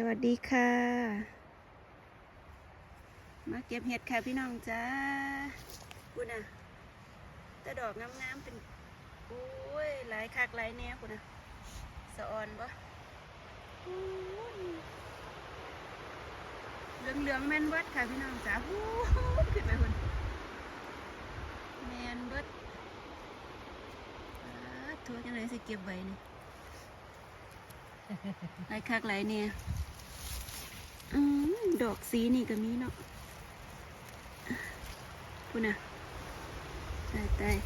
สวัสดีค่ะ มาเก็บเห็ดค่ะพี่น้องจ้าคุณน่ะแต่ดอกงามๆเป็นโอ้ยหลายคักหลายแนวคุณน่ะสะออนปะเหลืองเหลืองๆแมนเบิดค่ะพี่น้องจ้าฮู้ขึ้นไปคนแมนเบิดอ่าทัวจังไรสิเก็บไว้นี่หลายคักหลายเนี่ย ดอกสีนี่ก็มีเนาะพูดนะตายตาย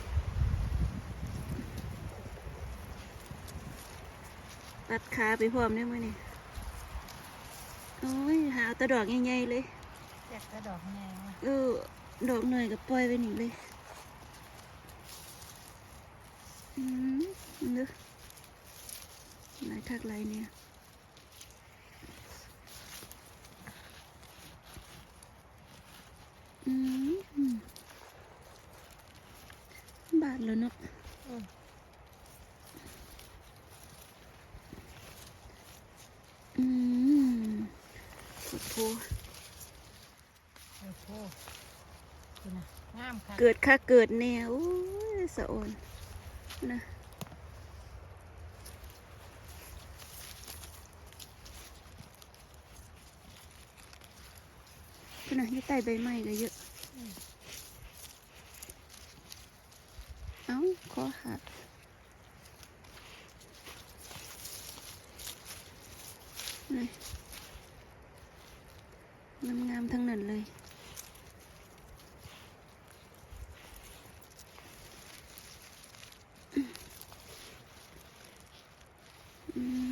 ตัดขาไปพร้อมได้ไหมเนี่ยโอ้ยหาเอาแตะดอกใหญ่ๆเลยอยากกระดอกแนวอะเออดอกหน่อยก็ปล่อยไปหนิเลย อืมนึกหลายคักหลายเนี่ย อืม บาทแล้วเนาะอืมอืมโอ้โหโอ้โหดูนะงามค่ะเกิดค่าเกิดแนวโอ้ยสะโอนนะ คุณนะอยู่ใต้ใบไม้ก็เยอะ เอ้าขอหักนี่งามๆทั้งนั้นเลยอืม